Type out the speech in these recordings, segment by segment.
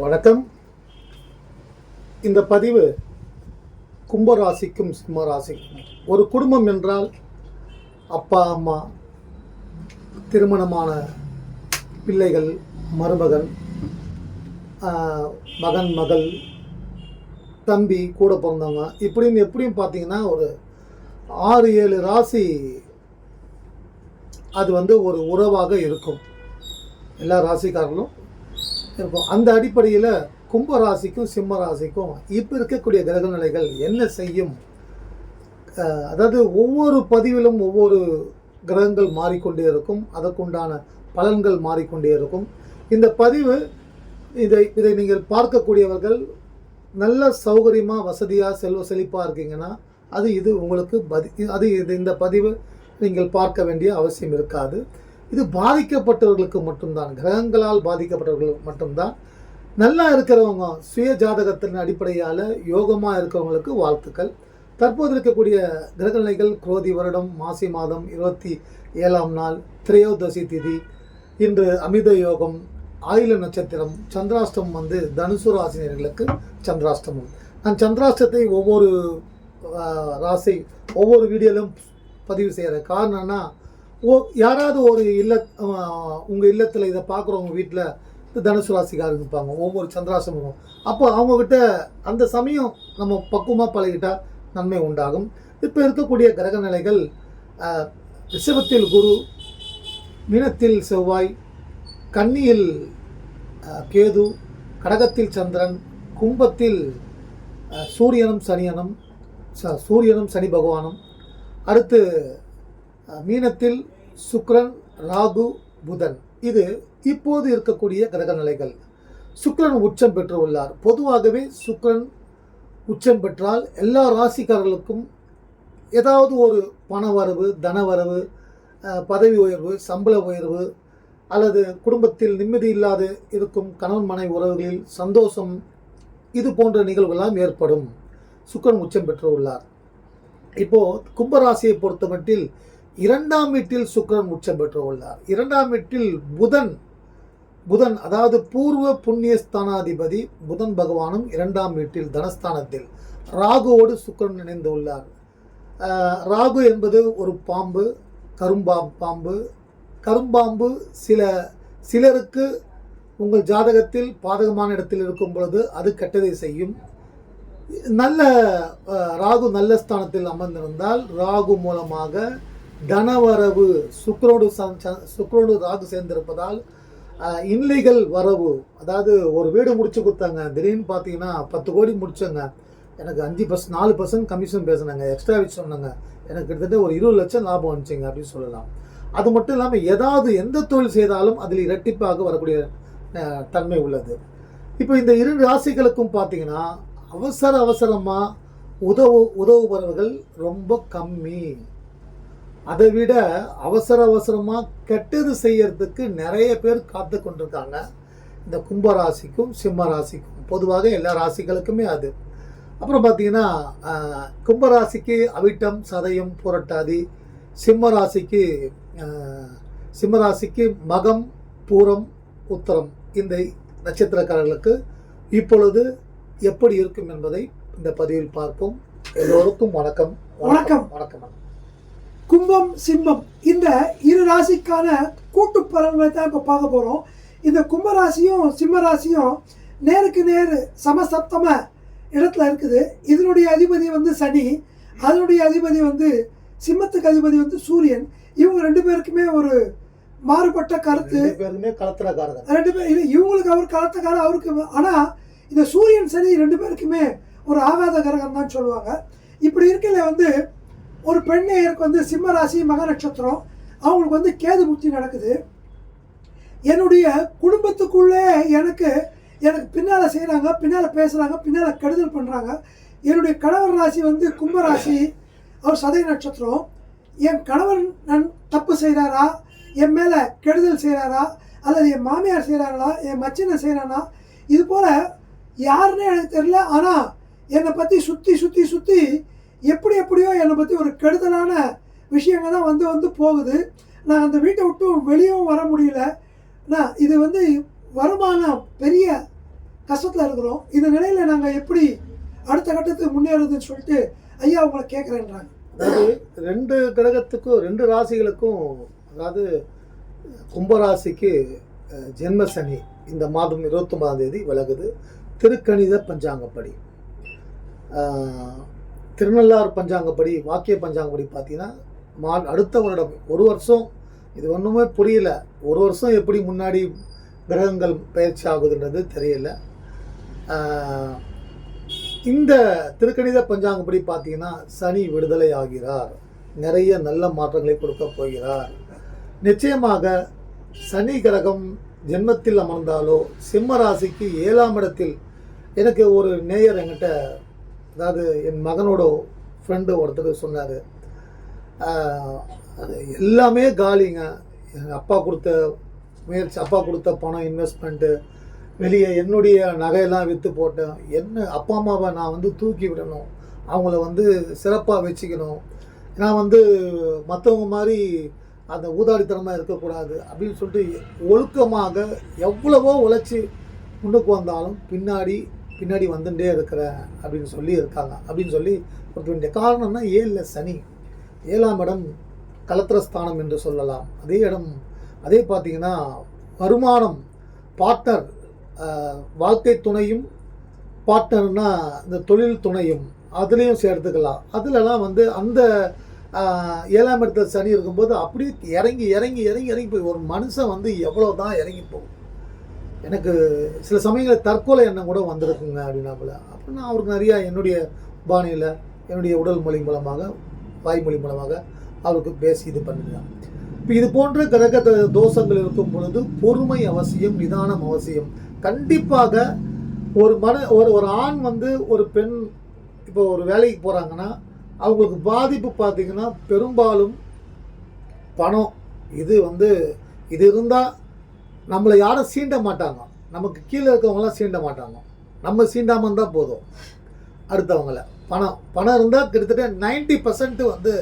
வணக்கம். இந்த பதிவு கும்பராசிக்கும் சிம்ம ராசிக்கும் ஒரு குடும்பம் என்றால் அப்பா அம்மா திருமணமான பிள்ளைகள் மருமகன் மகன் மகள் தம்பி கூட பிறந்தவங்க. இப்படின்னு எப்படியும் பார்த்தீங்கன்னா ஒரு ஆறு ஏழு ராசி அது வந்து ஒரு உறவாக இருக்கும். எல்லா ராசிக்காரர்களும் இருக்கும். அந்த அடிப்படையில் கும்பராசிக்கும் சிம்ம ராசிக்கும் இப்போ இருக்கக்கூடிய கிரக நிலைகள் என்ன செய்யும்? அதாவது ஒவ்வொரு பதிவிலும் ஒவ்வொரு கிரகங்கள் மாறிக்கொண்டே இருக்கும். அதற்குண்டான பலன்கள் மாறிக்கொண்டே இருக்கும். இந்த பதிவு இதை இதை நீங்கள் பார்க்கக்கூடியவர்கள் நல்ல சௌகரியமாக வசதியாக செல்வ செழிப்பாக இருக்கீங்கன்னா அது இது உங்களுக்கு பதி அது இது இந்த பதிவு நீங்கள் பார்க்க வேண்டிய அவசியம் இருக்காது. இது பாதிக்கப்பட்டவர்களுக்கு மட்டும்தான் கிரகங்களால் பாதிக்கப்பட்டவர்களுக்கு மட்டும்தான். நல்லா இருக்கிறவங்க சுய ஜாதகத்தின் அடிப்படையால் யோகமாக இருக்கிறவங்களுக்கு வாழ்த்துக்கள். தற்போது இருக்கக்கூடிய கிரகநிலைகள் குரோதி வருடம் மாசி மாதம் இருபத்தி ஏழாம் நாள் திரையோதசி திதி இன்று அமித யோகம் ஆயுள நட்சத்திரம் சந்திராஷ்டமம் வந்து தனுசு ராசினியர்களுக்கு சந்திராஷ்டமம். நான் சந்திராஷ்டத்தை ஒவ்வொரு ராசி ஒவ்வொரு வீடியோலும் பதிவு செய்கிறேன் காரணம்னா ஓ யாராவது ஒரு இல்ல உங்கள் இல்லத்தில் இதை பார்க்குறவங்க வீட்டில் தனுசு ராசிக்காரங்க இருப்பாங்க. ஒவ்வொரு சந்திராசமும் அப்போ அவங்கக்கிட்ட அந்த சமயம் நம்ம பக்குவமாக பழகிட்டா நன்மை உண்டாகும். இப்போ இருக்கக்கூடிய கிரக நிலைகள் ரிஷபத்தில் குரு மீனத்தில் செவ்வாய் கன்னியில் கேது கடகத்தில் சந்திரன் கும்பத்தில் சூரியனும் சனியனும் ச- சூரியனும் சனி பகவானும் அடுத்து மீனத்தில் சுக்ரன் ராகு புதன். இது இப்போது இருக்கக்கூடிய கிரக நிலைகள் சுக்ரன் உச்சம் பெற்று உள்ளார் பொதுவாகவே சுக்ரன் உச்சம் பெற்றால் எல்லா ராசிக்காரர்களுக்கும் ஏதாவது ஒரு பணவரவு தனவரவு வரவு பதவி உயர்வு சம்பள உயர்வு அல்லது குடும்பத்தில் நிம்மதி இல்லாது இருக்கும் கணவன் மனைவி உறவுகளில் சந்தோஷம் இது போன்ற நிகழ்வுகள்லாம் ஏற்படும். சுக்கரன் உச்சம் பெற்று உள்ளார் இப்போ கும்பராசியை பொறுத்தமட்டில் இரண்டாம் வீட்டில் சுக்கரன் உச்சம் பெற்று உள்ளார் இரண்டாம் வீட்டில் புதன் புதன் அதாவது பூர்வ புண்ணியஸ்தானாதிபதி புதன் பகவானும் இரண்டாம் வீட்டில் தனஸ்தானத்தில் ராகுவோடு சுக்கரன் இணைந்து உள்ளார். ராகு என்பது ஒரு பாம்பு கரும்பாம் பாம்பு. கரும்பாம்பு சில சிலருக்கு உங்கள் ஜாதகத்தில் பாதகமான இடத்தில் இருக்கும் பொழுது அது கெட்டதை செய்யும். நல்ல ராகு நல்ல ஸ்தானத்தில் அமர்ந்திருந்தால் ராகு மூலமாக தனவரவு சுக்ரோடு சுக்ரோடு ராகு சேர்ந்திருப்பதால் இன்லீகல் வரவு அதாவது ஒரு வீடு முடிச்சு கொடுத்தாங்க. திடீர்னு பார்த்தீங்கன்னா பத்து கோடி முடிச்சோங்க. எனக்கு அஞ்சு பர்சன்ட் நாலு பர்சன்ட் கமிஷன் பேசுனாங்க. எக்ஸ்ட்ரா வச்சு சொன்னாங்க. எனக்கு கிட்டத்தட்ட ஒரு இருபது லட்சம் லாபம் வந்துச்சுங்க அப்படின்னு சொல்லலாம். அது மட்டும் இல்லாமல் ஏதாவது எந்த தொழில் செய்தாலும் அதில் இரட்டிப்பாக வரக்கூடிய தன்மை உள்ளது. இப்போ இந்த இரு ராசிகளுக்கும் பார்த்தீங்கன்னா அவசர அவசரமாக உதவு உதவுபவர்கள் ரொம்ப கம்மி. அதை விட அவசர அவசரமாக கெட்டது செய்யறதுக்கு நிறைய பேர் காத்து கொண்டிருக்காங்க. இந்த கும்ப ராசிக்கும் சிம்ம ராசிக்கும். பொதுவாக எல்லா ராசிகளுக்குமே அது. அப்புறம் பார்த்தீங்கன்னா ஆஹ், கும்ப ராசிக்கு அவிட்டம் சதயம் புரட்டாதி. சிம்ம ராசிக்கு சிம்ம ராசிக்கு மகம் பூரம் உத்தரம். இந்த நட்சத்திரக்காரர்களுக்கு இப்பொழுது எப்படி இருக்கும் என்பதை இந்த பதிவில் பார்ப்போம். எல்லோருக்கும் வணக்கம். வணக்கம். வணக்கம். கும்பம் சிம்மம். இந்த இரு ராசிக்கான கூட்டு பலன்களை தான் இப்போ பார்க்க போகிறோம் இந்த கும்ப ராசியும் சிம்ம ராசியும் நேருக்கு நேர் சமசப்தம இடத்துல இருக்குது. இதனுடைய அதிபதி வந்து சனி. அதனுடைய அதிபதி வந்து சிம்மத்துக்கு அதிபதி வந்து சூரியன். இவங்க ரெண்டு பேருக்குமே ஒரு மாறுபட்ட கருத்து. ரெண்டு பேர் இவங்களுக்கு அவர் கலத்தக்காரர் அவருக்கு ஆனால் இந்த சூரியன் சனி ரெண்டு பேருக்குமே ஒரு ஆகாத கிரகம் தான் சொல்லுவாங்க. இப்படி இருக்கையில் வந்து ஒரு பெண்ணையருக்கு வந்து சிம்ம ராசி மக நட்சத்திரம். அவங்களுக்கு வந்து கேது புத்தி நடக்குது. என்னுடைய குடும்பத்துக்குள்ளே எனக்கு எனக்கு பின்னால் செய்கிறாங்க பின்னால் பேசுகிறாங்க பின்னால் கெடுதல் பண்ணுறாங்க என்னுடைய கணவர் ராசி வந்து கும்ப ராசி அவர் சதய நட்சத்திரம். என் கணவர் நன் தப்பு செய்கிறாரா என் மேலே கெடுதல் செய்கிறாரா அல்லது என் மாமியார் செய்கிறாங்களா என் மச்சினை செய்கிறானா இது போல் யாருன்னு எனக்கு தெரியல. ஆனால் என்னை பற்றி சுற்றி சுற்றி சுற்றி எப்படி எப்படியோ என்னை பற்றி ஒரு கெடுதலான விஷயங்கள் தான் வந்து வந்து போகுது. நான் அந்த வீட்டை விட்டு வெளியவும் வர முடியல. நான் இது வந்து வருமானம் பெரிய கஷ்டத்தில் இருக்கிறோம். இந்த நிலையில் நாங்கள் எப்படி அடுத்த கட்டத்துக்கு முன்னேறுதுன்னு சொல்லிட்டு ஐயா உங்களை கேட்குறேன்றாங்க அதாவது ரெண்டு கிரகத்துக்கும் ரெண்டு ராசிகளுக்கும் அதாவது கும்பராசிக்கு ஜென்மசனி ஜென்ம சனி இந்த மாதம் இருபத்தொம்பதாம் தேதி விலகுது. திருக்கணித பஞ்சாங்கப்படி. திருநள்ளார் பஞ்சாங்கப்படி வாக்கிய பஞ்சாங்கப்படி பார்த்தீங்கன்னா மா அடுத்த வருடம் ஒரு வருஷம் இது ஒன்றுமே புரியல. ஒரு வருஷம் எப்படி முன்னாடி கிரகங்கள் பயிற்சி ஆகுதுன்றது தெரியல. இந்த திருக்கணித பஞ்சாங்கப்படி பார்த்தீங்கன்னா சனி விடுதலை ஆகிறார். நிறைய நல்ல மாற்றங்களை கொடுக்க போகிறார். நிச்சயமாக சனி கிரகம் ஜென்மத்தில் அமர்ந்தாலோ சிம்ம ராசிக்கு ஏழாம் இடத்தில் எனக்கு ஒரு நேயர் என்கிட்ட அதாவது என் மகனோட ஃப்ரெண்டு ஒருத்தர் சொன்னார். எல்லாமே காலிங்க. எங்கள் அப்பா கொடுத்த முயற்சி அப்பா கொடுத்த பணம் இன்வெஸ்ட்மெண்ட்டு வெளியே என்னுடைய நகையெல்லாம் விற்று போட்டேன். என்ன அப்பா அம்மாவை நான் வந்து தூக்கி விடணும். அவங்கள வந்து சிறப்பாக வச்சுக்கணும். நான் வந்து மற்றவங்க மாதிரி அந்த ஊதாடித்தனமாக இருக்கக்கூடாது அப்படின்னு சொல்லிட்டு ஒழுக்கமாக எவ்வளவோ உழைச்சி முன்னுக்கு வந்தாலும் பின்னாடி பின்னாடி வந்துட்டே இருக்கிறேன் அப்படின்னு சொல்லி இருக்காங்க. அப்படின்னு சொல்லி கொடுக்க வேண்டிய காரணம்னா ஏழில் சனி. ஏழாம் இடம் கலத்திரஸ்தானம் என்று சொல்லலாம். அதே இடம் அதே பார்த்தீங்கன்னா வருமானம் பார்ட்னர் வாழ்க்கை துணையும் பார்ட்னர்னா இந்த தொழில் துணையும் அதுலேயும் சேர்த்துக்கலாம். அதுலலாம் வந்து அந்த ஏழாம் இடத்துல சனி இருக்கும்போது அப்படியே இறங்கி இறங்கி இறங்கி இறங்கி போய் ஒரு மனுஷன் வந்து எவ்வளோ தான் இறங்கி போகும். எனக்கு சில சமயங்களில் தற்கொலை எண்ணம் கூட வந்திருக்குங்க அப்படின்னாப்புல. அப்போ நான் அவருக்கு நிறையா என்னுடைய பாணியில் என்னுடைய உடல் மொழி மூலமாக வாய்மொழி மூலமாக அவருக்கு பேசி இது பண்ணுறேன் இப்போ இது போன்ற கிரக தோஷங்கள் இருக்கும் பொழுது பொறுமை அவசியம் நிதானம் அவசியம். கண்டிப்பாக ஒரு மன ஒரு ஒரு ஆண் வந்து ஒரு பெண் இப்போ ஒரு வேலைக்கு போகிறாங்கன்னா அவங்களுக்கு பாதிப்பு பார்த்தீங்கன்னா பெரும்பாலும் பணம். இது வந்து இது இருந்தால் நம்மளை யாரும் சீண்ட மாட்டாங்க. நமக்கு கீழே இருக்கவங்களாம் சீண்ட மாட்டாங்க. நம்ம சீண்டாமல் இருந்தால் போதும். அடுத்தவங்கள. பணம். பணம் இருந்தால் கிட்டத்தட்ட 90% பர்சன்ட் வந்து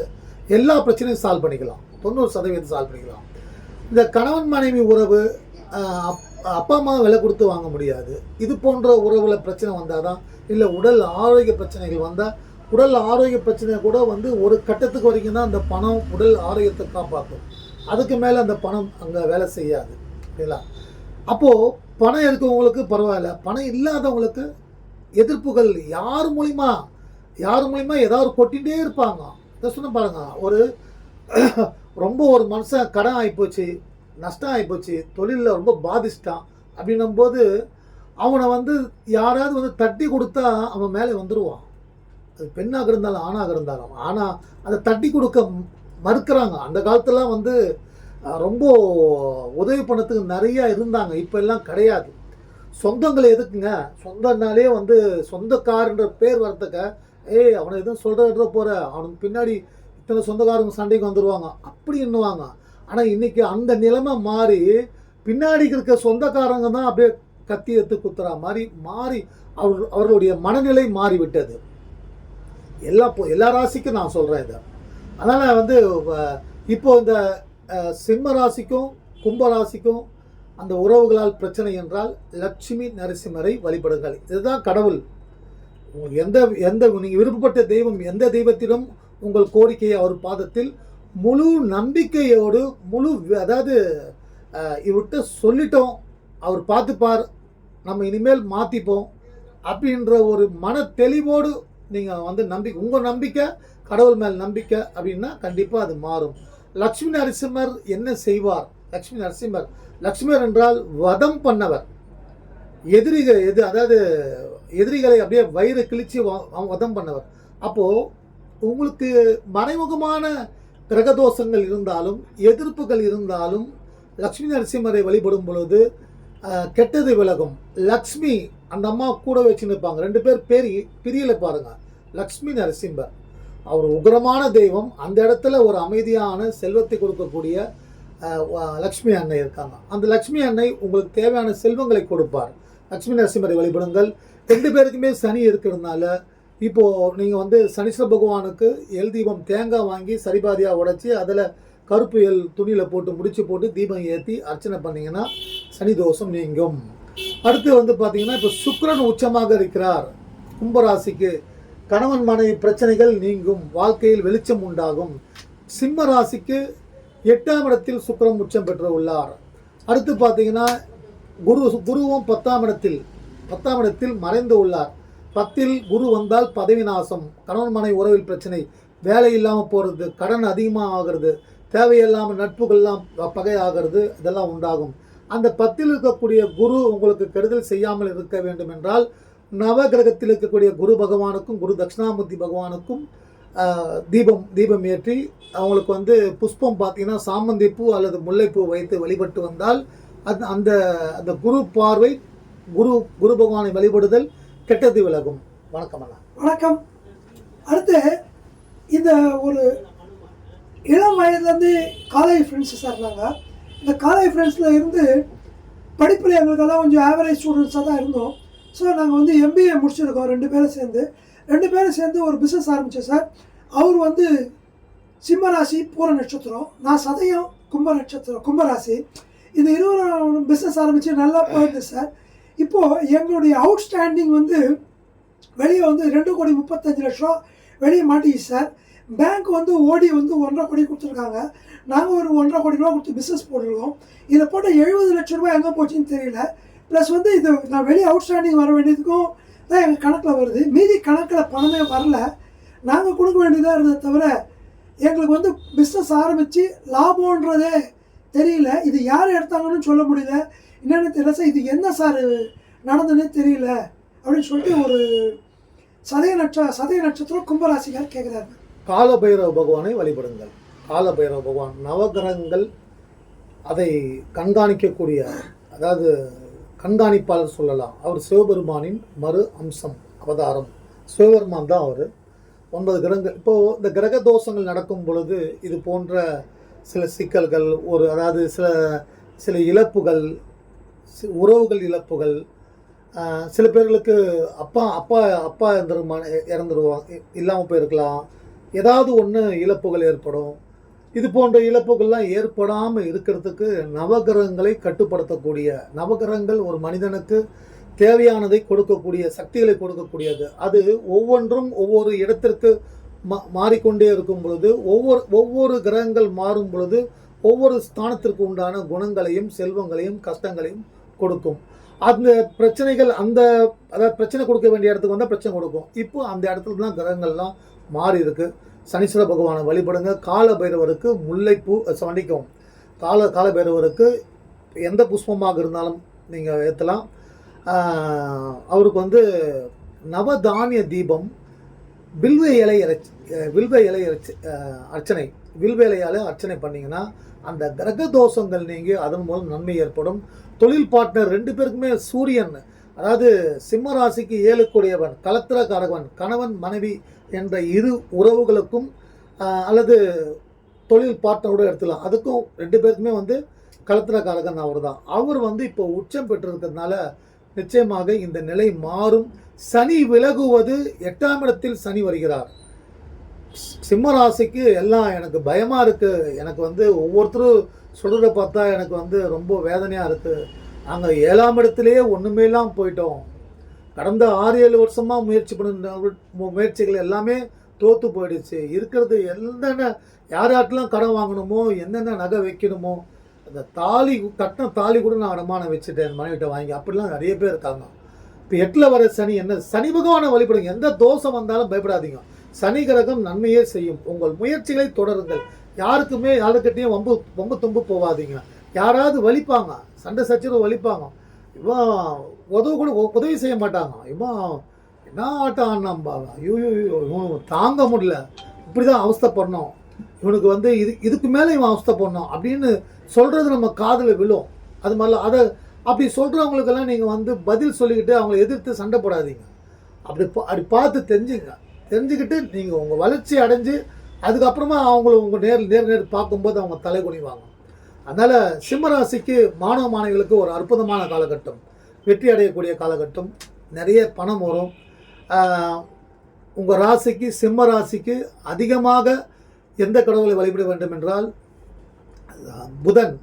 எல்லா பிரச்சனையும் சால்வ் பண்ணிக்கலாம். தொண்ணூறு சதவீதம் சால்வ் பண்ணிக்கலாம். இந்த கணவன் மனைவி உறவு அப்பா அம்மா விலை கொடுத்து வாங்க முடியாது. இது போன்ற உறவுல பிரச்சனை வந்தால் தான் இல்லை உடல் ஆரோக்கிய பிரச்சனைகள் வந்தால் உடல் ஆரோக்கிய பிரச்சனை கூட வந்து ஒரு கட்டத்துக்கு வரைக்கும் தான் அந்த பணம் உடல் ஆரோக்கியத்தை காப்பாற்றும் அதுக்கு மேலே அந்த பணம் அங்கே வேலை செய்யாது. சரிங்களா அப்போது பணம் இருக்கவங்களுக்கு பரவாயில்ல. பணம் இல்லாதவங்களுக்கு எதிர்ப்புகள் யார் மூலிமா யார் மூலிமா ஏதாவது கொட்டிகிட்டே இருப்பாங்க. இதை சொன்ன பாருங்க. ஒரு ரொம்ப ஒரு மனுஷன் கடன் ஆகிப்போச்சு நஷ்டம் ஆகிப்போச்சு தொழிலில் ரொம்ப பாதிச்சிட்டான் அப்படின்னும் போது அவனை வந்து யாராவது வந்து தட்டி கொடுத்தா அவன் மேலே வந்துடுவான் அது பெண்ணாக இருந்தாலும் ஆணாக இருந்தாலும். ஆனால் அதை தட்டி கொடுக்க மறுக்கிறாங்க. அந்த காலத்துலாம் வந்து ரொம்ப உதவி பண்ணத்துக்கு நிறையா இருந்தாங்க. இப்போ எல்லாம் கிடையாது. சொந்தங்கள் எதுக்குங்க? சொந்தனாலே வந்து சொந்தக்காரன்ற பேர் வரத்துக்க ஏய் அவனை எதுவும் சொல்கிற போகிற அவனுக்கு பின்னாடி இத்தனை சொந்தக்காரங்க சண்டைக்கு வந்துடுவாங்க அப்படி எண்ணுவாங்க. ஆனால் இன்றைக்கி அந்த நிலைமை மாறி பின்னாடி இருக்க சொந்தக்காரங்க தான் அப்படியே கத்தி எடுத்து குத்துறா மாதிரி மாறி அவர் அவர்களுடைய மனநிலை மாறிவிட்டது. எல்லா எல்லா ராசிக்கும் நான் சொல்கிறேன் இதை. அதனால் வந்து இப்போ இந்த சிம்ம ராசிக்கும் கும்ப ராசிக்கும் அந்த உறவுகளால் பிரச்சனை என்றால் லட்சுமி நரசிம்மரை வழிபடுங்கள். இதுதான் கடவுள். எந்த எந்த நீங்கள் விருப்பப்பட்ட தெய்வம் எந்த தெய்வத்திலும் உங்கள் கோரிக்கையை அவர் பாதத்தில் முழு நம்பிக்கையோடு முழு அதாவது இவர்கிட்ட சொல்லிட்டோம். அவர் பார்த்துப்பார். நம்ம இனிமேல் மாற்றிப்போம் அப்படின்ற ஒரு மன தெளிவோடு நீங்கள் வந்து நம்பிக்கை உங்கள் நம்பிக்கை கடவுள் மேல் நம்பிக்கை அப்படின்னா கண்டிப்பாக அது மாறும். லக்ஷ்மி நரசிம்மர் என்ன செய்வார்? லக்ஷ்மி நரசிம்மர். லக்ஷ்மர் என்றால் வதம் பண்ணவர். எதிரிகள் எது அதாவது எதிரிகளை அப்படியே வயிறு கிழிச்சு வதம் பண்ணவர். அப்போது உங்களுக்கு மறைமுகமான கிரகதோஷங்கள் இருந்தாலும் எதிர்ப்புகள் இருந்தாலும் லக்ஷ்மி நரசிம்மரை வழிபடும் பொழுது கெட்டது விலகும். லக்ஷ்மி அந்த அம்மா கூட வச்சு நிற்பாங்க ரெண்டு பேர் பேர் பிரியலை பாருங்கள் லக்ஷ்மி நரசிம்மர். அவர் உக்ரமான தெய்வம். அந்த இடத்துல ஒரு அமைதியான செல்வத்தை கொடுக்கக்கூடிய லக்ஷ்மி அன்னை இருக்காங்க. அந்த லக்ஷ்மி அன்னை உங்களுக்கு தேவையான செல்வங்களை கொடுப்பார். லக்ஷ்மி நரசிம்மரை வழிபடுங்கள். ரெண்டு பேருக்குமே சனி இருக்கிறதுனால இப்போது நீங்கள் வந்து சனீஸ்வர பகவானுக்கு எல் தீபம் தேங்காய் வாங்கி சரிபாதியாக உடைச்சி அதில் கருப்பு எல் துணியில் போட்டு முடிச்சு போட்டு தீபம் ஏற்றி அர்ச்சனை பண்ணிங்கன்னா சனி தோஷம் நீங்கும். அடுத்து வந்து பார்த்தீங்கன்னா இப்போ சுக்கரன் உச்சமாக இருக்கிறார். கும்பராசிக்கு கணவன் மனைவி பிரச்சனைகள் நீங்கும் வாழ்க்கையில் வெளிச்சம் உண்டாகும். சிம்ம ராசிக்கு எட்டாம் இடத்தில் சுக்கரம் உச்சம் பெற்று உள்ளார். அடுத்து பார்த்தீங்கன்னா குரு குருவும் பத்தாம் இடத்தில் பத்தாம் இடத்தில் மறைந்து உள்ளார். பத்தில் குரு வந்தால் பதவி நாசம் கணவன் மனைவி உறவில் பிரச்சனை வேலை இல்லாமல் போகிறது கடன் அதிகமாக ஆகிறது தேவையில்லாமல் நட்புகள்லாம் பகை இதெல்லாம் உண்டாகும். அந்த பத்தில் இருக்கக்கூடிய குரு உங்களுக்கு கெடுதல் செய்யாமல் இருக்க வேண்டும் என்றால் நவகிரகத்தில் இருக்கக்கூடிய குரு பகவானுக்கும் குரு தட்சிணாமூர்த்தி பகவானுக்கும் தீபம் தீபம் ஏற்றி அவங்களுக்கு வந்து புஷ்பம் பார்த்தீங்கன்னா சாமந்தி பூ அல்லது முல்லைப்பூ வைத்து வழிபட்டு வந்தால் அது அந்த அந்த குரு பார்வை குரு குரு பகவானை வழிபடுதல் கெட்டது விலகும். வணக்கம் அண்ணா. வணக்கம். அடுத்து இந்த ஒரு இளம் வயதுலேருந்து காலேஜ் ஃப்ரெண்ட்ஸ் சார் நாங்கள் இந்த காலேஜ் ஃப்ரெண்ட்ஸில் இருந்து படிப்பில் எங்களுக்கெல்லாம் கொஞ்சம் ஆவரேஜ் ஸ்டூடெண்ட்ஸாக தான் இருந்தோம். ஸோ நாங்கள் வந்து எம்பிஏ முடிச்சிருக்கோம் ரெண்டு பேரும் சேர்ந்து. ரெண்டு பேரும் சேர்ந்து ஒரு பிஸ்னஸ் ஆரம்பித்தோம் சார் அவர் வந்து சிம்மராசி பூர நட்சத்திரம். நான் சதயம் கும்ப நட்சத்திரம் கும்பராசி. இந்த இருவரும் பிஸ்னஸ் ஆரம்பித்து நல்லா போயிருந்தது சார் இப்போது எங்களுடைய அவுட்ஸ்டாண்டிங் வந்து வெளியே வந்து ரெண்டு கோடி முப்பத்தஞ்சு லட்சம் வெளியே மாட்டிச்சு சார் பேங்க் வந்து ஓடி வந்து ஒன்றரை கோடி கொடுத்துருக்காங்க. நாங்கள் ஒரு ஒன்றரை கோடி ரூபா கொடுத்து பிஸ்னஸ் போட்டிருக்கோம். இதை போட்ட எழுபது லட்ச ரூபாய் எங்கே போச்சுன்னு தெரியல. ப்ளஸ் வந்து இது நான் வெளியே அவுட்ஸ்டாண்டிங் வர வேண்டியதுக்கும் தான் எங்கள் கணக்கில் வருது. மீதி கணக்கில் பணமே வரல. நாங்கள் கொடுக்க வேண்டியதாக இருந்ததை தவிர எங்களுக்கு வந்து பிஸ்னஸ் ஆரம்பித்து லாபம்ன்றதே தெரியல. இது யார் எடுத்தாங்கன்னு சொல்ல முடியல. என்னென்னு தெரியல சார். இது என்ன சார் நடந்ததுன்னே தெரியல அப்படின்னு சொல்லிட்டு ஒரு சதய நட்ச சதய நட்சத்திரம் கும்பராசிக்கார் கேட்குறாரு காலபைரவ பகவானை வழிபடுங்கள். காலபைரவ பகவான் நவகிரகங்கள் அதை கண்காணிக்கக்கூடிய அதாவது கண்காணிப்பாளர் சொல்லலாம். அவர் சிவபெருமானின் மறு அம்சம் அவதாரம். சிவபெருமான் தான் அவர். ஒன்பது கிரகங்கள். இப்போது இந்த கிரக தோஷங்கள் நடக்கும் பொழுது இது போன்ற சில சிக்கல்கள் ஒரு அதாவது சில சில இழப்புகள் உறவுகள் இழப்புகள் சில பேர்களுக்கு அப்பா அப்பா அப்பா இறந்துருமா இறந்துருவாங்க இல்லாமல் போயிருக்கலாம். ஏதாவது ஒன்று இழப்புகள் ஏற்படும். இது போன்ற இழப்புகள்லாம் ஏற்படாமல் இருக்கிறதுக்கு நவகிரகங்களை கட்டுப்படுத்தக்கூடிய நவகிரகங்கள் ஒரு மனிதனுக்கு தேவையானதை கொடுக்கக்கூடிய சக்திகளை கொடுக்கக்கூடியது. அது ஒவ்வொன்றும் ஒவ்வொரு இடத்திற்கு மா மாறிக்கொண்டே இருக்கும் பொழுது ஒவ்வொரு ஒவ்வொரு கிரகங்கள் மாறும் பொழுது ஒவ்வொரு ஸ்தானத்திற்கு உண்டான குணங்களையும் செல்வங்களையும் கஷ்டங்களையும் கொடுக்கும். அந்த பிரச்சனைகள் அந்த அதாவது பிரச்சனை கொடுக்க வேண்டிய இடத்துக்கு வந்தால் பிரச்சனை கொடுக்கும். இப்போ அந்த இடத்துல தான் கிரகங்கள்லாம் மாறி இருக்குது சனீஸ்வர பகவானை வழிபடுங்க. கால பைரவருக்கு முல்லைப்பூ மன்னிக்கவும் கால கால பைரவருக்கு எந்த புஷ்பமாக இருந்தாலும் நீங்கள் ஏற்றலாம் அவருக்கு வந்து நவதானிய தீபம் வில்வ இலை இறைச்சி அஹ் வில்வ இலை இறைச்சி அஹ் அர்ச்சனை. வில்வ இலையால் அர்ச்சனை பண்ணிங்கன்னா அந்த கிரக தோஷங்கள் நீங்கி அதன் மூலம் நன்மை ஏற்படும். தொழில் பார்ட்னர் ரெண்டு பேருக்குமே சூரியன் அதாவது சிம்ம ராசிக்கு ஏழுக்குடையவன் கலத்திரக்காரகவன் கணவன் மனைவி என்ற இரு உறவுகளுக்கும் அல்லது தொழில் பார்ட்னரோட எடுத்துக்கலாம். அதுக்கும் ரெண்டு பேருக்குமே வந்து கலத்திரக்காரகன் அவர் தான். அவர் வந்து இப்போ உச்சம் பெற்றிருக்கிறதுனால நிச்சயமாக இந்த நிலை மாறும். சனி விலகுவது எட்டாம் இடத்தில் சனி வருகிறார். சிம்ம ராசிக்கு எல்லாம் எனக்கு பயமாக இருக்குது எனக்கு வந்து ஒவ்வொருத்தரும் சொல்கிறத பார்த்தா எனக்கு வந்து ரொம்ப வேதனையாக இருக்குது நாங்கள் ஏழாம் இடத்துலையே ஒன்றுமே இல்லாமல் போயிட்டோம். கடந்த ஆறு ஏழு வருஷமாக முயற்சி பண்ண மு- முயற்சிகள் எல்லாமே தோற்று போயிடுச்சு. இருக்கிறது என்னென்ன யார் யார்ட்டெல்லாம் கடன் வாங்கணுமோ என்னென்ன நகை வைக்கணுமோ அந்த தாலி கட்டின தாலி கூட நான் அடமானம் வச்சுட்டேன் மனைவிட்ட வாங்கி. அப்படிலாம் நிறைய பேர் இருக்காங்க. இப்போ எட்டில் வர சனி என்ன? சனி பகவானை வழிபடுங்க. எந்த தோஷம் வந்தாலும் பயப்படாதீங்க. சனி கிரகம் நன்மையே செய்யும். உங்கள் முயற்சிகளை தொடருங்கள். யாருக்குமே யாருக்கிட்டையும் வம்பு வம்பு தும்பு போகாதீங்க யாராவது வலிப்பாங்க. சண்டை சச்சரவு வலிப்பாங்க. இவன் உதவு கூட உ- உதவி செய்ய மாட்டாங்க. இம்மா என்ன ஆட்டம் ஆடினாம்பாங்க ஐயோ ஐயோ, இவன் தாங்க முடியல. இப்படி தான் அவஸ்தைப்படணும் இவனுக்கு வந்து இது இதுக்கு மேலே இவன் அவஸ்தைப்படணும் அப்படின்னு சொல்கிறது நம்ம காதில் விழும். அது மாதிரிலாம் அதை அப்படி சொல்கிறவங்களுக்கெல்லாம் நீங்கள் வந்து பதில் சொல்லிக்கிட்டு அவங்கள எதிர்த்து சண்டை போடாதீங்க. அப்படி பா- அப்படி பார்த்து தெரிஞ்சுங்க. தெரிஞ்சுக்கிட்டு நீங்கள் உங்கள் வளர்ச்சி அடைஞ்சு அதுக்கப்புறமா அவங்கள உங்கள் நேர் நேர் நேர் பார்க்கும்போது அவங்க தலை குனிவாங்க அதனால் சிம்மராசிக்கு மாணவ மாணவிகளுக்கு ஒரு அற்புதமான காலகட்டம். வெற்றி அடையக்கூடிய காலகட்டம். நிறைய பணம் வரும். உங்கள் ராசிக்கு சிம்ம ராசிக்கு அதிகமாக எந்த கடவுளை வழிபட வேண்டும் என்றால் புதன்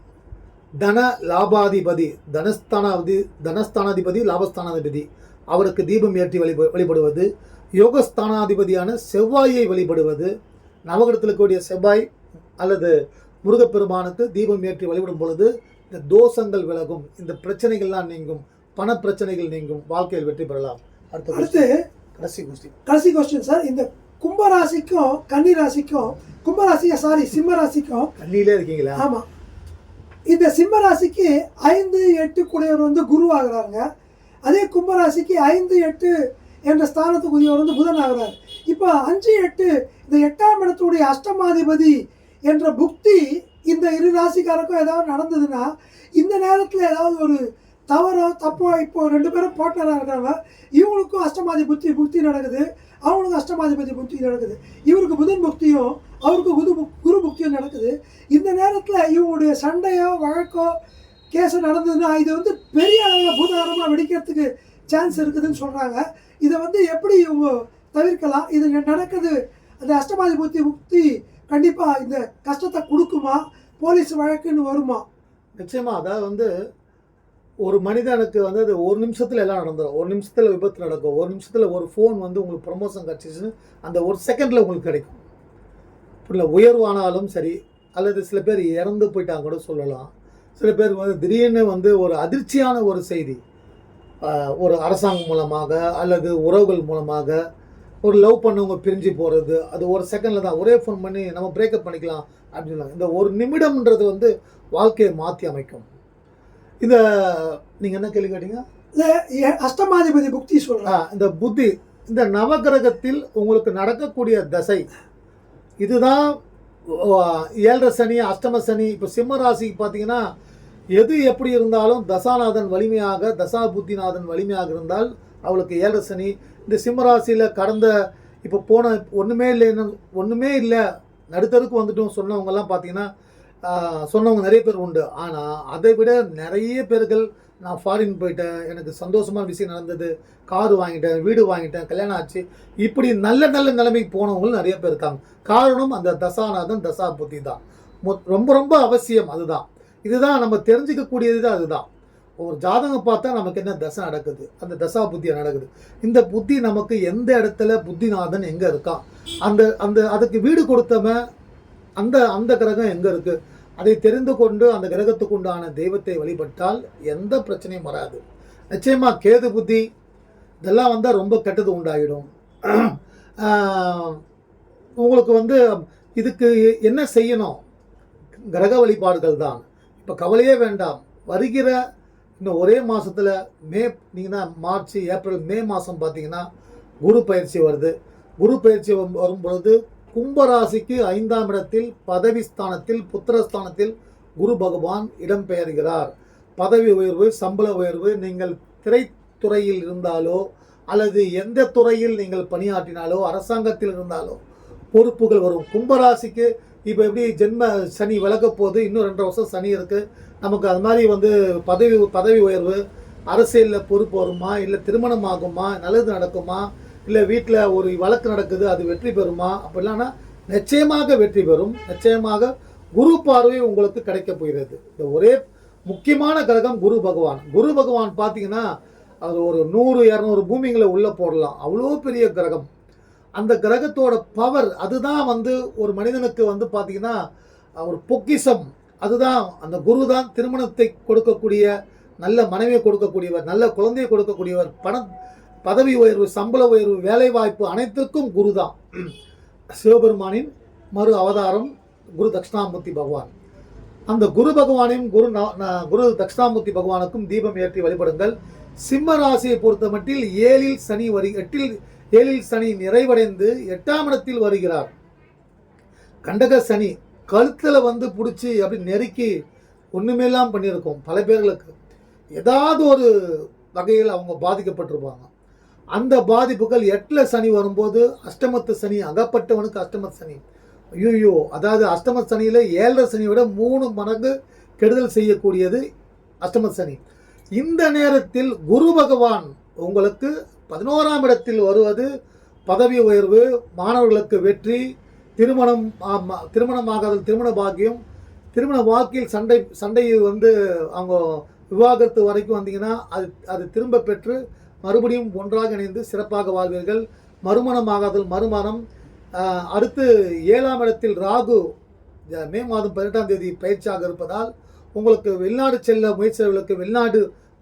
தன லாபாதிபதி தனஸ்தானாதி தனஸ்தானாதிபதி லாபஸ்தானாதிபதி. அவருக்கு தீபம் ஏற்றி வழிப வழிபடுவது. யோகஸ்தானாதிபதியான செவ்வாயை வழிபடுவது. நவகிரகத்தில் கூடிய செவ்வாய் அல்லது முருகப்பெருமானுக்கு தீபம் ஏற்றி வழிபடும் பொழுது இந்த தோஷங்கள் விலகும். இந்த பிரச்சனைகள்லாம் நீங்கும். பண பிரச்சனைகள் நீங்கும். வாழ்க்கையில் வெற்றி பெறலாம். அடுத்த. கடைசி கொஸ்டின் கடைசி கொஸ்டின் சார் இந்த கும்பராசிக்கும் கன்னி ராசிக்கும் கும்பராசியா சாரி சிம்ம ராசிக்கும் கண்ணிலே இருக்கீங்களா? ஆமா. இந்த சிம்ம ராசிக்கு ஐந்து எட்டு கூடியவர் வந்து குரு ஆகுறாருங்க. அதே கும்பராசிக்கு ஐந்து எட்டு என்ற ஸ்தானத்துக்குரியவர் வந்து புதன் ஆகுறாரு. இப்போ அஞ்சு எட்டு இந்த எட்டாம் இடத்துடைய அஷ்டமாதிபதி என்ற புக்தி இந்த இரு ராசிக்காரருக்கும் ஏதாவது நடந்ததுன்னா இந்த நேரத்தில் ஏதாவது ஒரு தவறோ தப்போ இப்போ ரெண்டு பேரும் பார்ட்னராக இருக்கிறாங்க இவங்களுக்கும் அஷ்டமாதி புத்தி புக்தி நடக்குது. அவங்களுக்கும் அஷ்டமாதிபதி புக்தி நடக்குது. இவருக்கு புதன் புக்தியும் அவருக்கு குரு குரு புக்தியும் நடக்குது. இந்த நேரத்தில் இவங்களுடைய சண்டையோ வழக்கோ கேஸ் நடந்ததுன்னா இது வந்து பெரிய அளவில் பூதாகரமாக வெடிக்கிறதுக்கு சான்ஸ் இருக்குதுன்னு சொல்கிறாங்க இதை வந்து எப்படி இவங்க தவிர்க்கலாம்? இது நடக்குது. அந்த அஷ்டமாதி புத்தி புக்தி கண்டிப்பாக இந்த கஷ்டத்தை கொடுக்குமா? போலீஸ் வழக்குன்னு வருமா? நிச்சயமாக அதாவது வந்து ஒரு மனிதனுக்கு வந்து அது ஒரு நிமிஷத்தில் எல்லாம் நடந்துடும் ஒரு நிமிஷத்தில் விபத்து நடக்கும். ஒரு நிமிஷத்தில் ஒரு ஃபோன் வந்து உங்களுக்கு ப்ரொமோஷன் கிடச்சிச்சுன்னு அந்த ஒரு செகண்டில் உங்களுக்கு கிடைக்கும். புரியல? உயர்வானாலும் சரி அல்லது சில பேர் இறந்து போயிட்டாங்க கூட சொல்லலாம். சில பேர் வந்து திடீர்னு வந்து ஒரு அதிர்ச்சியான ஒரு செய்தி ஒரு அரசாங்கம் மூலமாக அல்லது உறவுகள் மூலமாக ஒரு லவ் பண்ணவங்க பிரிஞ்சு போகிறது அது ஒரு செகண்டில் தான். ஒரே ஃபோன் பண்ணி நம்ம பிரேக்கப் பண்ணிக்கலாம் அப்படின்னு இந்த ஒரு நிமிடம்ன்றது வந்து வாழ்க்கையை மாற்றி அமைக்கும். இதை நீங்கள் என்ன கேள்வி கேட்டீங்க? அஷ்டமாதிபதி புக்தி சொல்கிறேன் இந்த புத்தி இந்த நவகிரகத்தில் உங்களுக்கு நடக்கக்கூடிய தசை இதுதான் ஏழரை சனி அஷ்டம சனி இப்போ சிம்ம ராசிக்கு பார்த்தீங்கன்னா எது எப்படி இருந்தாலும் தசாநாதன் வலிமையாக தசா புத்திநாதன் வலிமையாக இருந்தால் அவளுக்கு ஏழரை சனி. இந்த சிம்ம ராசியில் கடந்த இப்போ போன ஒன்றுமே இல்லைன்னு ஒன்றுமே இல்லை நடுத்தருக்கு வந்துட்டோம் சொன்னவங்கெல்லாம் பார்த்தீங்கன்னா சொன்னவங்க நிறைய பேர் உண்டு. ஆனால் அதை விட நிறைய பேர்கள் நான் ஃபாரின் போயிட்டேன். எனக்கு சந்தோஷமான விஷயம் நடந்தது. கார் வாங்கிட்டேன் வீடு வாங்கிட்டேன் கல்யாணம் ஆச்சு. இப்படி நல்ல நல்ல நிலைமைக்கு போனவங்களும் நிறைய பேர் இருக்காங்க. காரணம் அந்த தசாநாதன் தசா புத்தி தான் ரொம்ப ரொம்ப அவசியம் அதுதான். இதுதான் நம்ம தெரிஞ்சுக்கக்கூடியது தான் அதுதான். ஒரு ஜாதகம் பார்த்தா நமக்கு என்ன தசை நடக்குது? அந்த தசா புத்தி நடக்குது. இந்த புத்தி நமக்கு எந்த இடத்துல புத்திநாதன் எங்கே இருக்கான்? அந்த அந்த அதுக்கு வீடு கொடுத்தவன் அந்த அந்த கிரகம் எங்கே இருக்குது அதை தெரிந்து கொண்டு அந்த கிரகத்துக்கு உண்டான தெய்வத்தை வழிபட்டால் எந்த பிரச்சனையும் வராது. நிச்சயமாக கேது புத்தி இதெல்லாம் வந்தால் ரொம்ப கெட்டது உண்டாகிடும் உங்களுக்கு வந்து இதுக்கு என்ன செய்யணும்? கிரக வழிபாடுகள் தான். இப்போ கவலையே வேண்டாம். வருகிற இன்னும் ஒரே மாதத்தில் மே நீங்கன்னா மார்ச் ஏப்ரல் மே மாதம் பார்த்தீங்கன்னா குரு பயிற்சி வருது. குரு பயிற்சி வரும் பொழுது கும்பராசிக்கு ஐந்தாம் இடத்தில் பதவி ஸ்தானத்தில் புத்திரஸ்தானத்தில் குரு பகவான் இடம்பெயர்கிறார். பதவி உயர்வு சம்பள உயர்வு நீங்கள் திரைத்துறையில் இருந்தாலோ அல்லது எந்த துறையில் நீங்கள் பணியாற்றினாலோ அரசாங்கத்தில் இருந்தாலோ பொறுப்புகள் வரும். கும்பராசிக்கு இப்போ எப்படி ஜென்ம சனி விலகப்போகுது போது இன்னும் ரெண்டரை வருஷம் சனி இருக்குது நமக்கு அது மாதிரி வந்து பதவி பதவி உயர்வு அரசியலில் பொறுப்பு வருமா இல்லை திருமணம் ஆகுமா நல்லது நடக்குமா இல்லை வீட்டில் ஒரு வழக்கு நடக்குது அது வெற்றி பெறுமா? அப்படிலாம்னா நிச்சயமாக வெற்றி பெறும். நிச்சயமாக குரு பார்வை உங்களுக்கு கிடைக்க போகிறது. இந்த ஒரே முக்கியமான கிரகம் குரு பகவான். குரு பகவான் பார்த்தீங்கன்னா அது ஒரு நூறு இரநூறு பூமிங்களை உள்ளே போடலாம். அவ்வளோ பெரிய கிரகம். அந்த கிரகத்தோட பவர் அதுதான் வந்து ஒரு மனிதனுக்கு வந்து பார்த்தீங்கன்னா ஒரு பொக்கிஷம். அதுதான் அந்த குரு தான் திருமணத்தை கொடுக்கக்கூடிய நல்ல மனைவியை கொடுக்கக்கூடியவர் நல்ல குழந்தையை கொடுக்கக்கூடியவர் பணம் பதவி உயர்வு சம்பள உயர்வு வேலைவாய்ப்பு அனைத்துக்கும் குரு தான் சிவபெருமானின் மறு அவதாரம் குரு தட்சிணாமூர்த்தி பகவான். அந்த குரு பகவானையும் குரு குரு தட்சிணாமூர்த்தி பகவானுக்கும் தீபம் ஏற்றி வழிபடுங்கள். சிம்ம ராசியை பொறுத்த மட்டில் ஏழில் சனி வரி எட்டில் ஏழில் சனி நிறைவடைந்து எட்டாம் இடத்தில் வருகிறார். கண்டக சனி கழுத்தில் வந்து பிடிச்சி அப்படி நெருக்கி ஒன்றுமேலாம் பண்ணியிருக்கோம். பல பேர்களுக்கு ஏதாவது ஒரு வகையில் அவங்க பாதிக்கப்பட்டிருப்பாங்க. அந்த பாதிப்புகள் எட்டில் சனி வரும்போது அஷ்டமத்து சனி அகப்பட்டவனுக்கு அஷ்டமத்து சனி. ஐயோ அதாவது அஷ்டம சனியில் ஏழரை சனியை விட மூணு மடங்கு கெடுதல் செய்யக்கூடியது அஷ்டம சனி. இந்த நேரத்தில் குரு பகவான் உங்களுக்கு பதினோராம் இடத்தில் வருவது பதவி உயர்வு மாணவர்களுக்கு வெற்றி திருமணம் திருமணமாகாதல் திருமண பாக்கியம். திருமண வாக்கில் சண்டை சண்டை வந்து அவங்க விவாகரத்து வரைக்கும் வந்தீங்கன்னா அது அது திரும்ப பெற்று மறுபடியும் ஒன்றாக இணைந்து சிறப்பாக வாழ்வீர்கள். மறுமணமாகாதல் மறுமணம். அடுத்து ஏழாம் இடத்தில் ராகு மே மாதம் பதினெட்டாம் தேதி பயிற்சியாக இருப்பதால் உங்களுக்கு வெளிநாடு செல்ல முயற்சிகளுக்கு வெளிநாடு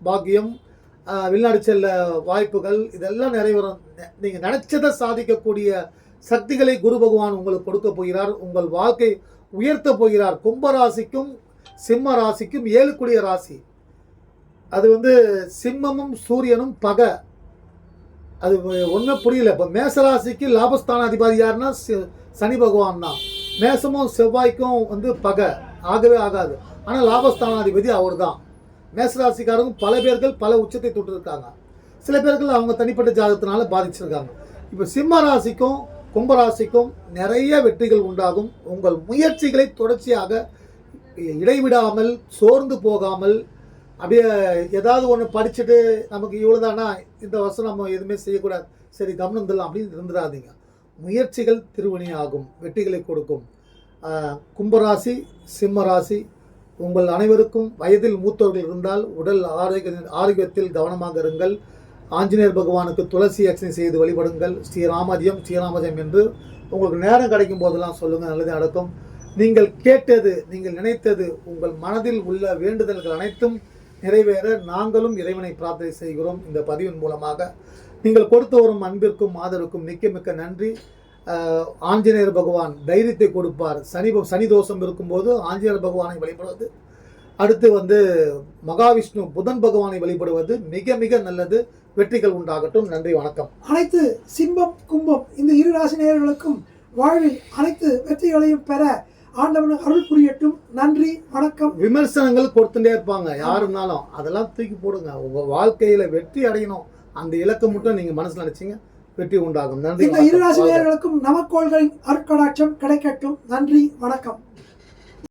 பாக்கியம் வெளிநாடு செல்ல வாய்ப்புகள் இதெல்லாம் நிறைவேறும். நீங்கள் நினச்சதை சாதிக்கக்கூடிய சக்திகளை குரு பகவான் உங்களுக்கு கொடுக்க போகிறார். உங்கள் வாழ்க்கை உயர்த்த போகிறார். கும்பராசிக்கும் சிம்ம ராசிக்கும் ஏழுக்குடிய ராசி. அது வந்து சிம்மமும் சூரியனும் பகை. அது ஒன்றும் புரியல. இப்போ மேசராசிக்கு லாபஸ்தான அதிபதி யாருன்னா சனி பகவான் தான். மேசமும் செவ்வாய்க்கும் வந்து பகை. ஆகவே ஆகாது. ஆனால் லாபஸ்தானாதிபதி அவர் தான். மேசராசிக்காரங்க பல பேர்கள் பல உச்சத்தை தொட்டிருக்காங்க. சில பேர்கள் அவங்க தனிப்பட்ட ஜாதகத்தினால பாதிச்சிருக்காங்க. இப்போ சிம்ம ராசிக்கும் கும்பராசிக்கும் நிறைய வெற்றிகள் உண்டாகும். உங்கள் முயற்சிகளை தொடர்ச்சியாக இடைவிடாமல் சோர்ந்து போகாமல் அப்படியே ஏதாவது ஒன்று படிச்சுட்டு நமக்கு இவ்வளோதானா இந்த வருஷம் நம்ம எதுவுமே செய்யக்கூடாது. சரி கவனம் தரலாம் அப்படின்னு இருந்துடாதீங்க. முயற்சிகள் திருவினை ஆகும். வெற்றிகளை கொடுக்கும். கும்பராசி சிம்ம ராசி உங்கள் அனைவருக்கும் வயதில் மூத்தவர்கள் இருந்தால் உடல் ஆரோக்கிய ஆரோக்கியத்தில் கவனமாக இருங்கள். ஆஞ்சநேயர் பகவானுக்கு துளசி அர்ச்சனை செய்து வழிபடுங்கள். ஸ்ரீராமஜயம் ஸ்ரீராமஜயம் என்று உங்களுக்கு நேரம் கிடைக்கும் போதெல்லாம் சொல்லுங்கள் நல்லது நடக்கும். நீங்கள் கேட்டது நீங்கள் நினைத்தது உங்கள் மனதில் உள்ள வேண்டுதல்கள் அனைத்தும் நிறைவேற நாங்களும் இறைவனை பிரார்த்தனை செய்கிறோம். இந்த பதிவின் மூலமாக நீங்கள் கொடுத்து வரும் அன்பிற்கும் ஆதரவுக்கும் மிக்க மிக்க நன்றி. ஆஞ்சநேயர் பகவான் தைரியத்தை கொடுப்பார். சனி சனி தோஷம் இருக்கும்போது ஆஞ்சநேயர் பகவானை வழிபடுவது. அடுத்து வந்து மகாவிஷ்ணு புதன் பகவானை வழிபடுவது மிக மிக நல்லது. வெற்றிகள் உண்டாகட்டும். நன்றி வணக்கம். அனைத்து சிம்பம் கும்பம் இந்த இரு ராசி நேயர்களுக்கும் வாழ்வில் அனைத்து வெற்றிகளையும் பெற ஆண்டவன் அருள் புரியட்டும். நன்றி வணக்கம். விமர்சனங்கள் கொடுத்துட்டே இருப்பாங்க. யாருனாலும் அதெல்லாம் தூக்கி போடுங்க. உங்க வாழ்க்கையில வெற்றி அடையணும். அந்த இலக்கை மட்டும் நீங்க மனசுல நினைச்சீங்க. வெற்றி உண்டாகும். நன்றி இந்த இரு ராசி வணக்கம். நேயர்களுக்கும் நவக்கோள்களின் அருட்கடாட்சம் கிடைக்கட்டும். நன்றி வணக்கம்.